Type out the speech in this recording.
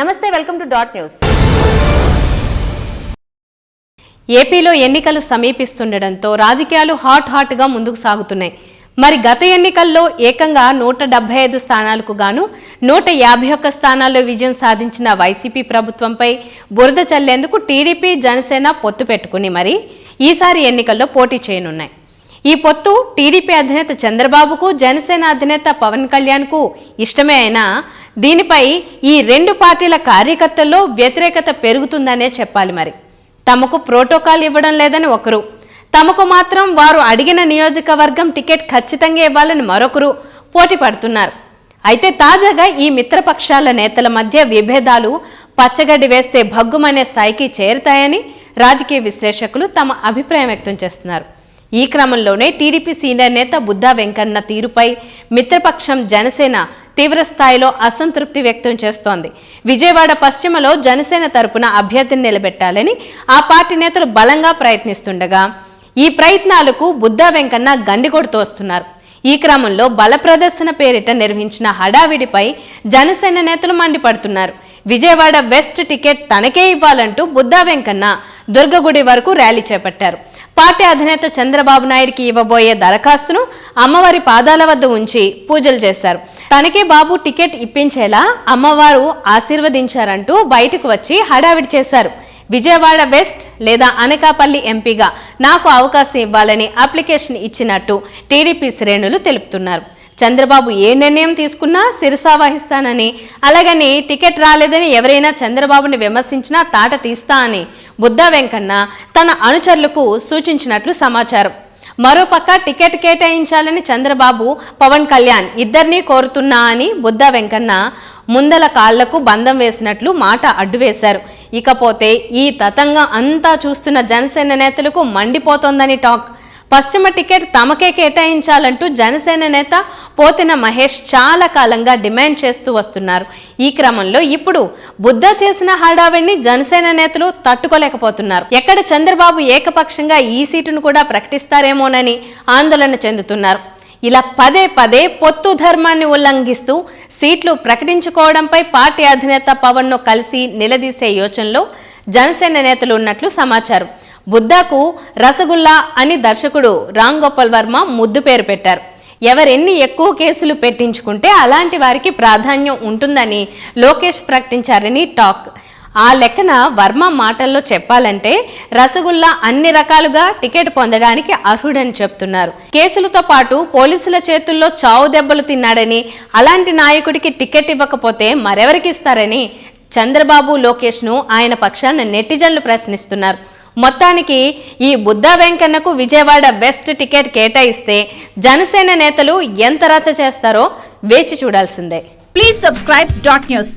నమస్తే welcome to dot news. ఏపీలో ఎన్నికలు సమీపిస్తుండటంతో రాజకీయాలు హాట్ హాట్గా ముందుకు సాగుతున్నాయి. మరి గత ఎన్నికల్లో ఏకంగా నూట డెబ్బై ఐదు స్థానాలకు గాను నూట యాభై ఒక్క స్థానాల్లో విజయం సాధించిన వైసీపీ ప్రభుత్వంపై బురద చల్లేందుకు టీడీపీ జనసేన పొత్తు పెట్టుకుని మరి ఈసారి ఎన్నికల్లో పోటీ చేయనున్నాయి. ఈ పొత్తు టీడీపీ అధినేత చంద్రబాబుకు జనసేన అధినేత పవన్ కళ్యాణ్కు ఇష్టమే అయినా దీనిపై ఈ రెండు పార్టీల కార్యకర్తల్లో వ్యతిరేకత పెరుగుతుందనే చెప్పాలి మరి. తమకు ప్రోటోకాల్ ఇవ్వడం లేదని ఒకరు. తమకు మాత్రం వారు అడిగిన నియోజకవర్గం టికెట్ ఖచ్చితంగా ఇవ్వాలని మరొకరు పోటీ పడుతున్నారు. అయితే తాజాగా ఈ మిత్రపక్షాల నేతల మధ్య విభేదాలు పచ్చగడ్డి వేస్తే భగ్గుమనే స్థాయికి చేరుతాయని రాజకీయ విశ్లేషకులు తమ అభిప్రాయం వ్యక్తం చేస్తున్నారు. ఈ క్రమంలోనే టీడీపీ సీనియర్ నేత బుద్ధా వెంకన్న తీరుపై మిత్రపక్షం జనసేన తీవ్రస్థాయిలో అసంతృప్తి వ్యక్తం చేస్తోంది. విజయవాడ పశ్చిమలో జనసేన తరపున అభ్యర్థిని నిలబెట్టాలని ఆ పార్టీ నేతలు బలంగా ప్రయత్నిస్తుండగా ఈ ప్రయత్నాలకు బుద్ధా వెంకన్న గండికొడు వస్తున్నారు. ఈ క్రమంలో బల ప్రదర్శన పేరిట నిర్వహించిన హడావిడిపై జనసేన నేతలు మండిపడుతున్నారు. విజయవాడ వెస్ట్ టికెట్ తనకే ఇవ్వాలంటూ బుద్ధా వెంకన్న దుర్గగుడి వరకు ర్యాలీ చేపట్టారు. పార్టీ అధినేత చంద్రబాబు నాయుడికి ఇవ్వబోయే దరఖాస్తును అమ్మవారి పాదాల వద్ద ఉంచి పూజలు చేశారు. తనకే బాబు టికెట్ ఇప్పించేలా అమ్మవారు ఆశీర్వదించారంటూ బయటకు వచ్చి హడావిడి చేశారు. విజయవాడ వెస్ట్ లేదా అనకాపల్లి ఎంపీగా నాకు అవకాశం ఇవ్వాలని అప్లికేషన్ ఇచ్చినట్టు టీడీపీ శ్రేణులు తెలుపుతున్నారు. చంద్రబాబు ఏ నిర్ణయం తీసుకున్నా శిరసా వహిస్తానని అలాగని టికెట్ రాలేదని ఎవరైనా చంద్రబాబుని విమర్శించినా తాట తీస్తా అని బుద్ధా వెంకన్న తన అనుచరులకు సూచించినట్లు సమాచారం. మరోపక్క టికెట్ కేటాయించాలని చంద్రబాబు పవన్ కళ్యాణ్ ఇద్దరినీ కోరుతున్నా అని బుద్ధా వెంకన్న ముందల కాళ్ళకు బంధం వేసినట్లు మాట అడ్డువేశారు. ఇకపోతే ఈ తతంగం అంతా చూస్తున్న జనసేన నేతలకు మండిపోతోందని టాక్. పశ్చిమ టికెట్ తమకే కేటాయించాలంటూ జనసేన నేత పోతిన మహేష్ చాలా కాలంగా డిమాండ్ చేస్తూ వస్తున్నారు. ఈ క్రమంలో ఇప్పుడు బుద్ధ చేసిన హడావిడిని జనసేన నేతలు తట్టుకోలేకపోతున్నారు. ఎక్కడ చంద్రబాబు ఏకపక్షంగా ఈ సీటును కూడా ప్రకటిస్తారేమోనని ఆందోళన చెందుతున్నారు. ఇలా పదే పదే పొత్తు ధర్మాన్ని ఉల్లంఘిస్తూ సీట్లు ప్రకటించుకోవడంపై పార్టీ అధినేత పవన్ను కలిసి నిలదీసే యోచనలో జనసేన నేతలు ఉన్నట్లు సమాచారం. బుద్ధాకు రసగుల్లా అని దర్శకుడు రామ్ గోపాల్ వర్మ ముద్దు పేరు పెట్టారు. ఎవరెన్ని ఎక్కువ కేసులు పెట్టించుకుంటే అలాంటి వారికి ప్రాధాన్యం ఉంటుందని లోకేష్ ప్రకటించారని టాక్. ఆ లెక్కన వర్మ మాటల్లో చెప్పాలంటే రసగుల్లా అన్ని రకాలుగా టికెట్ పొందడానికి అర్హుడని చెప్తున్నారు. కేసులతో పాటు పోలీసుల చేతుల్లో చావు దెబ్బలు తిన్నాడని అలాంటి నాయకుడికి టికెట్ ఇవ్వకపోతే మరెవరికి ఇస్తారని చంద్రబాబు లోకేష్ను ఆయన పక్షాన నెటిజన్లు ప్రశ్నిస్తున్నారు. మొత్తానికి ఈ బుద్ధా వెంకన్నకు విజయవాడ వెస్ట్ టికెట్ కేటాయిస్తే జనసేన నేతలు ఎంత రచ చేస్తారో వేచి చూడాల్సిందే. Please subscribe dot news